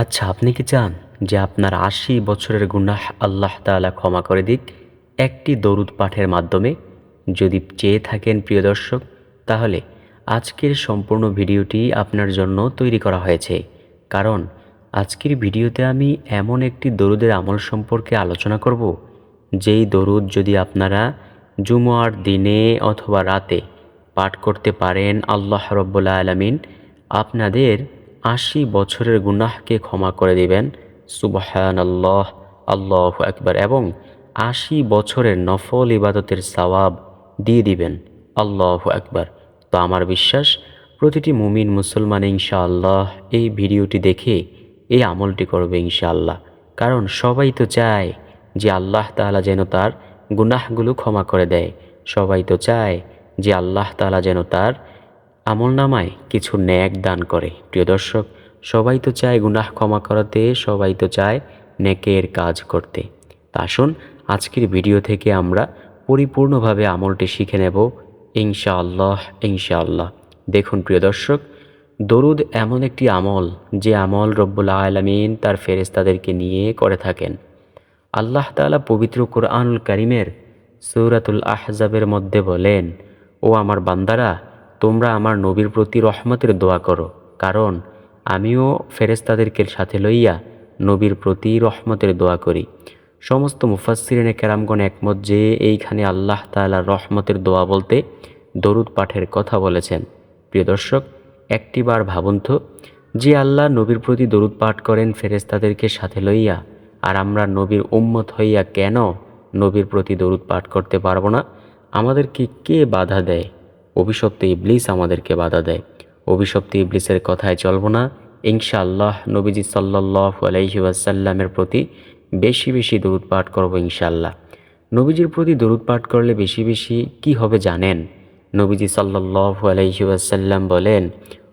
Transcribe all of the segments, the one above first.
আচ্ছা আপনি কি চান যে আপনার আশি বছরের গুনাহ আল্লাহ তাআলা ক্ষমা করে দিক? একটি দরুদ পাঠের মাধ্যমে। যদি চেয়ে থাকেন, প্রিয় দর্শক, তাহলে আজকের সম্পূর্ণ ভিডিওটি আপনার জন্য তৈরি করা হয়েছে। কারণ আজকের ভিডিওতে আমি এমন একটি দরুদের আমল সম্পর্কে আলোচনা করব, যেই দরুদ যদি আপনারা জুমার দিনে অথবা রাতে পাঠ করতে পারেন আল্লাহ রব্বুল্লা আলমিন, আপনাদের আশি বছরের গুনাহকে ক্ষমা করে দিবেন। সুবহান আল্লাহ আল্লাহ একবার এবং আশি বছরের নফল ইবাদতের সওয়াব দিয়ে দিবেন। আল্লাহ একবার তো আমার বিশ্বাস, প্রতিটি মুমিন মুসলমান ইনশাআল্লাহ এই ভিডিওটি দেখে এই আমলটি করবে ইনশাআল্লাহ। কারণ সবাই তো চায় যে আল্লাহ তাআলা যেন তার গুনাহগুলো ক্ষমা করে দেয়। সবাই তো চায় যে আল্লাহ তাআলা যেন তার আমল নামায় কিছু ন্যাক দান করে। প্রিয় দর্শক, সবাই তো চায় গুনাহ ক্ষমা করাতে, সবাই তো চায় নেকের কাজ করতে। তা আসুন, আজকের ভিডিও থেকে আমরা পরিপূর্ণভাবে আমলটি শিখে নেব, ইনশাআল্লাহ ইনশাআল্লাহ। দেখুন প্রিয় দর্শক, দরুদ এমন একটি আমল যে আমল রব্বুল আলমিন তার ফেরেস্তাদেরকে নিয়ে করে থাকেন। আল্লাহ তাআলা পবিত্র কোরআনুল করিমের সৌরাতুল আহজাবের মধ্যে বলেন, ও আমার বান্দারা তোমরা আমার নবীর প্রতি রহমতের দোয়া করো, কারণ আমিও ফেরেস্তাদেরকে সাথে লইয়া নবীর প্রতি রহমতের দোয়া করি। সমস্ত মুফাসিরিনে কেরামগণ একমত যে এইখানে আল্লাহ তাআলার রহমতের দোয়া বলতে দরুদ পাঠের কথা বলেছেন। প্রিয় দর্শক একটিবার ভাবুন তো যে আল্লাহ নবীর প্রতি দরুদ পাঠ করেন ফেরেস্তাদেরকে সাথে লইয়া, আর আমরা নবীর উম্মত হইয়া কেন নবীর প্রতি দরুদ পাঠ করতে পারব না? আমাদেরকে কে বাধা দেয়? অভিশপ্ত ইবলিস আমাদেরকে বাধা দেয়। অভিশপ্ত ইবলিসের কথায় চলবো না। ইনশাআল্লাহ নবীজি সাল্লাহ আলাইহি ওয়াসাল্লামের প্রতি বেশি বেশি দরুদ পাঠ করব ইনশাআল্লাহ। নবীজির প্রতি দরুদ পাঠ করলে বেশি বেশি কি হবে জানেন? নবীজি সাল্লাহ আলাইহি ওয়াসাল্লাম বলেন,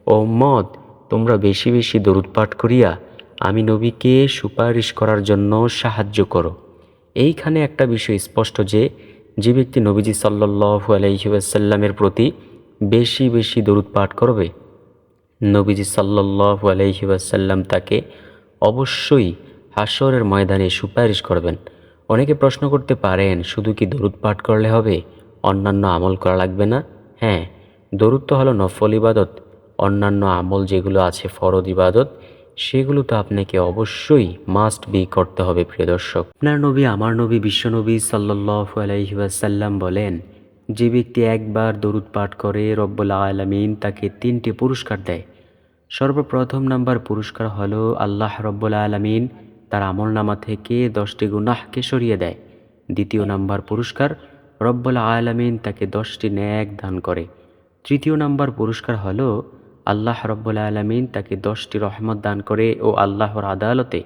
ও মদ তোমরা বেশি বেশি দরুদ পাঠ করিয়া আমি নবীকে সুপারিশ করার জন্য সাহায্য করো। এইখানে একটা বিষয় স্পষ্ট যে যে ব্যক্তি নবীজি সাল্লাহ আলহিউসাল্লামের প্রতি বেশি বেশি দরুদ পাঠ করবে, নবীজি সাল্লাহ আলহিউসাল্লাম তাকে অবশ্যই হাসরের ময়দানে সুপারিশ করবেন। অনেকে প্রশ্ন করতে পারেন, শুধু কি দরুদ পাঠ করলে হবে? অন্যান্য আমল করা লাগবে না? হ্যাঁ দরুদ তো হলো নফল ইবাদত। অন্যান্য আমল যেগুলো আছে ফরদ ইবাদত সেগুলো তো আপনাকে অবশ্যই মাস্ট বি করতে হবে, প্রিয় দর্শক। আপনার নবী, আমার নবী বিশ্বনবী সাল্লাহ আলাইসাল্লাম বলেন, যে ব্যক্তি একবার দরুদ পাঠ করে রব্বুল আলমিন তাকে তিনটি পুরস্কার দেয়। সর্বপ্রথম নাম্বার পুরস্কার হলো আল্লাহ রব্বুল আলমিন তার আমল নামা থেকে দশটি গুনাহকে সরিয়ে দেয়। দ্বিতীয় নাম্বার পুরস্কার, রব্বুল আলমিন তাকে দশটি ন্যাক দান করে। তৃতীয় নাম্বার পুরস্কার হলো আল্লাহ রব্বুল আলমিন তাকে দশটি রহমত দান করে ও আল্লাহর আদালতে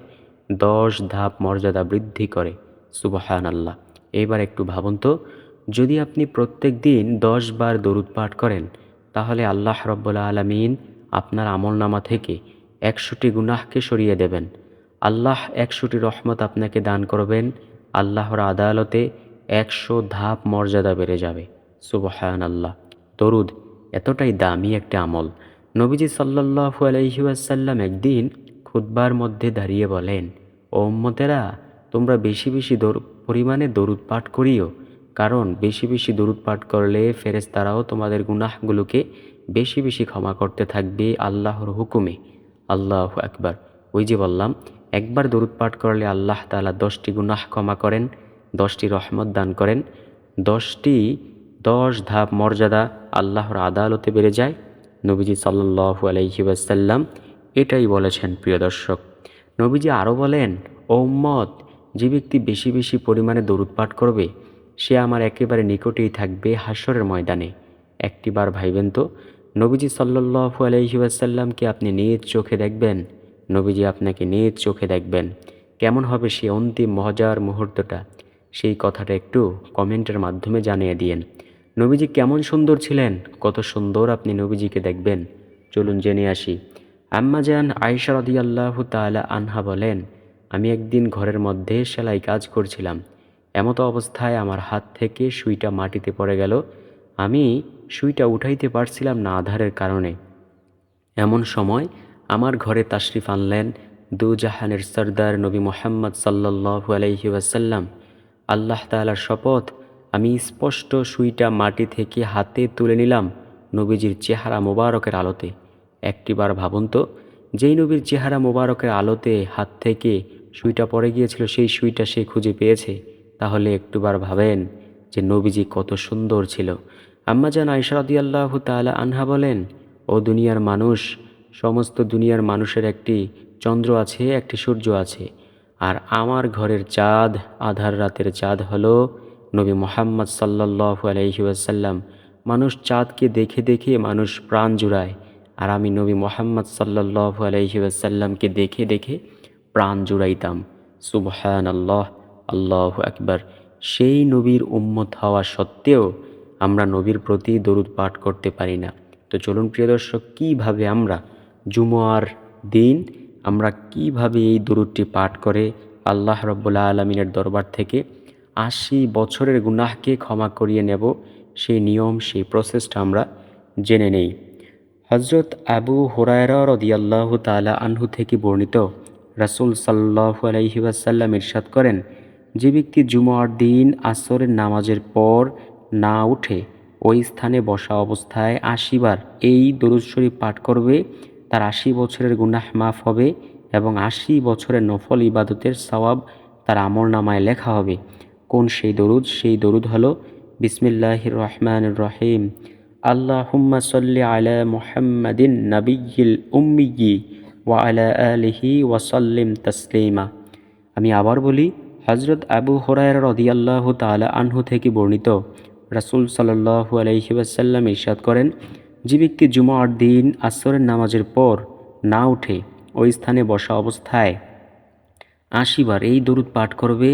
দশ ধাপ মর্যাদা বৃদ্ধি করে। সুবহান আল্লাহ এবার একটু ভাবুন তো, যদি আপনি প্রত্যেক দিন দশ বার দরুদ পাঠ করেন, তাহলে আল্লাহ রব্বুল আলমিন আপনার আমলনামা থেকে একশোটি গুনাহকে সরিয়ে দেবেন। আল্লাহ একশোটি রহমত আপনাকে দান করবেন, আল্লাহর আদালতে একশো ধাপ মর্যাদা বেড়ে যাবে। সুবহান আল্লাহ দরুদ এতটাই দামি একটা আমল নবীজি সাল্লাহু আলহিউসাল্লাম একদিন খুদ্বার মধ্যে দাঁড়িয়ে বলেন, ও উম্মতেরা, তোমরা বেশি বেশি পরিমাণে দরুদ পাঠ করিও, কারণ বেশি বেশি দরুদ পাঠ করলে ফেরেস তারাও তোমাদের গুনাহগুলোকে বেশি বেশি ক্ষমা করতে থাকবে আল্লাহর হুকুমে। আল্লাহ একবার ওই যে বললাম, একবার দরুদ পাঠ করলে আল্লাহ তালা দশটি গুনাহ ক্ষমা করেন, দশটি রহমত দান করেন, দশটি দশ ধাপ মর্যাদা আল্লাহর আদালতে বেড়ে যায় নবীজি সাল্লু আলহি ওয়াসাল্লাম এটাই বলেছেন, প্রিয় দর্শক। নবীজি আরও বলেন ওম্মদ যে ব্যক্তি বেশি বেশি পরিমাণে দরুদ পাঠ করবে, সে আমার একেবারে নিকটেই থাকবে হাস্যরের ময়দানে। একটিবার ভাইবেন তো, নবীজি সাল্লু আলহি ওয়াসাল্লামকে আপনি নিজ চোখে দেখবেন, নবীজি আপনাকে নিজ চোখে দেখবেন। কেমন হবে সেই অন্তিম মজার মুহূর্তটা? সেই কথাটা একটু কমেন্টের মাধ্যমে জানিয়ে দিয়েন। নবীজি কেমন সুন্দর ছিলেন? কত সুন্দর আপনি নবীজিকে দেখবেন। চলুন জেনে আসি। আম্মাজান আয়সা আল্লাহ তালা আনহা বলেন, আমি একদিন ঘরের মধ্যে সেলাই কাজ করছিলাম। এমতো অবস্থায় আমার হাত থেকে সুইটা মাটিতে পড়ে গেল। আমি সুইটা উঠাইতে পারছিলাম না আধারের কারণে। এমন সময় আমার ঘরে তাশরিফ আনলেন দু জাহানের সর্দার নবী মোহাম্মদ সাল্লাল্লাহু আলাইহি ওয়াসাল্লাম। আল্লাহ তাআলার শপথ আমি স্পষ্ট সুইটা মাটি থেকে হাতে তুলে নিলাম নবীজির চেহারা মোবারকের আলোতে। একটিবার ভাবুন তো, যেই নবীর চেহারা মোবারকের আলোতে হাত থেকে সুইটা পড়ে গিয়েছিল, সেই সুইটা সে খুঁজে পেয়েছে। তাহলে একটুবার ভাবেন যে নবীজি কত সুন্দর ছিল। আম্মাজান আয়সারদি আল্লাহ তালা আনহা বলেন, ও দুনিয়ার মানুষ, সমস্ত দুনিয়ার মানুষের একটি চন্দ্র আছে, একটি সূর্য আছে। আর আমার ঘরের চাঁদ, আধার রাতের চাঁদ হলো নবী মোহাম্মদ সাল্লাহ আলহি ওয়াসাল্লাম মানুষ চাঁদকে দেখে দেখে মানুষ প্রাণ জুড়ায়। আর আমি নবী মোহাম্মদ সাল্লাহ আলহি ওয়াসাল্লামকে দেখে দেখে প্রাণ জুড়াইতাম। সুবহান আল্লাহ আল্লাহ একবার সেই নবীর উম্মত হওয়া সত্ত্বেও আমরা নবীর প্রতি দরুদ পাঠ করতে পারি না। তো চলুন প্রিয় দর্শক, কীভাবে আমরা জুমুয়ার দিন আমরা কীভাবে এই দরুদটি পাঠ করে আল্লাহ রব্বুল্লা আলমিনের দরবার থেকে আশি বছরের গুনাহকে ক্ষমা করিয়ে নেব, সেই নিয়ম, সেই প্রসেসটা আমরা জেনে নেই। হজরত আবু হুরায়রা রদিয়াল্লাহ তালা আনহু থেকে বর্ণিত রাসুল সাল্লাহ আলহি ওয়াসাল্লাম ইরশাদ করেন, যে ব্যক্তি জুমার দিন আসরের নামাজের পর না উঠে ওই স্থানে বসা অবস্থায় আশিবার এই দরুদ শরীফ পাঠ করবে, তার আশি বছরের গুনাহ মাফ হবে এবং আশি বছরের নফল ইবাদতের সওয়াব তার আমল নামায় লেখা হবে। কোন সেই দরুদ? সেই দরুদ হলো, বিসমিল্লাহির রহমান রহিম। আল্লাহ হুম্মা সল্লি আলা মুহাম্মাদিন নবিয়িল উম্মিয়ি ওয়া আলা আলিহি ওয়াসাল্লিম তসলিমা। আমি আবার বলি হজরত আবু হরায়র রদিয়াল্লাহ তালা আনহু থেকে বর্ণিত, রাসুল সাল্লাহু আলহি ওয়াসাল্লাম ইরশাদ করেন, যে ব্যক্তি জুমার দিন আসরের নামাজের পর না উঠে ওই স্থানে বসা অবস্থায় আশিবার এই দরুদ পাঠ করবে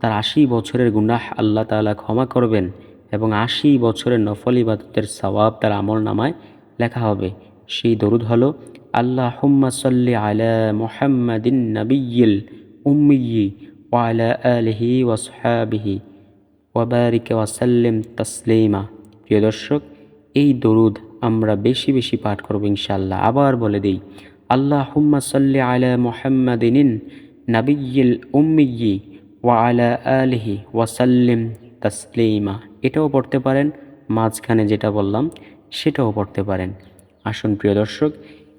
তার আশি বছরের গুনাহ আল্লাহ তাআলা ক্ষমা করবেন এবং আশি বছরের নফল ইবাদতের সওয়াব তার আমল নামায় লেখা হবে। সেই দরুদ হলো আল্লাহ হুম্মা সাল্লি আলা মুহাম্মাদিন নবিয়িল উম্মিয়ি ওয়ালা আলিহি ওয়াসহাবিহি ওয়াবারিক ওয়াসাল্লিম তসলিমা। প্রিয় দর্শক, এই দরুদ আমরা বেশি বেশি পাঠ করব ইনশাল্লাহ আবার বলে দিই আল্লাহ হুম্মা সাল্লি আলা মুহাম্মাদিন নাবিয়িল উম্মিয়ি ওয়া আলা আলিহি ওয়াসাল্লিম তসলিমা। এটাও পড়তে পারেন, মাঝখানে যেটা বললাম, সেটাও পড়তে পারেন। আসুন প্রিয় দর্শক,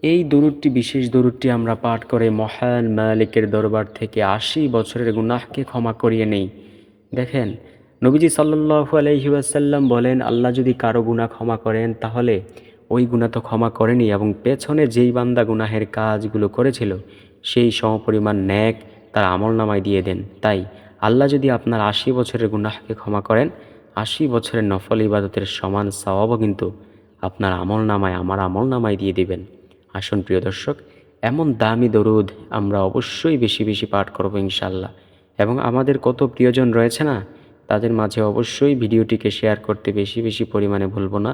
এই দরুদটি, বিশেষ দরুদটি আমরা পাঠ করে মহান মালিকের দরবার থেকে আশি বছরের গুনাহকে ক্ষমা করিয়ে নেই। দেখেন, নবীজি সাল্লু আলহি আসাল্লাম বলেন, আল্লাহ যদি কারও গুণা ক্ষমা করেন, তাহলে ওই গুণা তো ক্ষমা করেনি এবং পেছনে যেই বান্দা গুনাহের কাজগুলো করেছিল, সেই সমপরিমাণ ন্যাক তার আমল নামায় দিয়ে দেন। তাই আল্লাহ যদি আপনার আশি বছরের গুনাহকে ক্ষমা করেন, আশি বছরের নফল ইবাদতের সমান স্বভাবও কিন্তু আপনার আমল নামায়, আমার আমল নামায় দিয়ে দিবেন। আসুন প্রিয় দর্শক, এমন দামি দরুদ আমরা অবশ্যই বেশি বেশি পাঠ করব ইনশাল্লাহ এবং আমাদের কত প্রিয়জন রয়েছে না, তাদের মাঝে অবশ্যই ভিডিওটিকে শেয়ার করতে বেশি বেশি পরিমাণে ভুলবো না।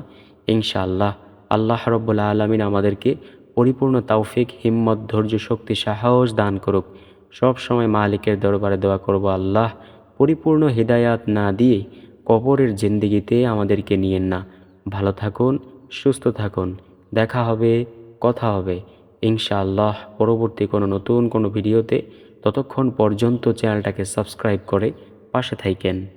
ইনশাআল্লাহ, আল্লাহ রব্বুল্লা আলমিন আমাদেরকে পরিপূর্ণ তাওফিক হিম্মত, ধৈর্য, শক্তি, সাহস দান করুক। সব সময় মালিকের দরবারে দোয়া করব, আল্লাহ, পরিপূর্ণ হৃদায়াত না দিয়ে কবরের জিন্দিগিতে আমাদেরকে নিয়েন না। ভালো থাকুন, সুস্থ থাকুন। দেখা হবে, কথা হবে। ইনশাআল্লাহ, পরবর্তী কোনো নতুন কোনো ভিডিওতে ততক্ষণ পর্যন্ত চ্যানেলটাকে সাবস্ক্রাইব করে পাশে থাইকেন।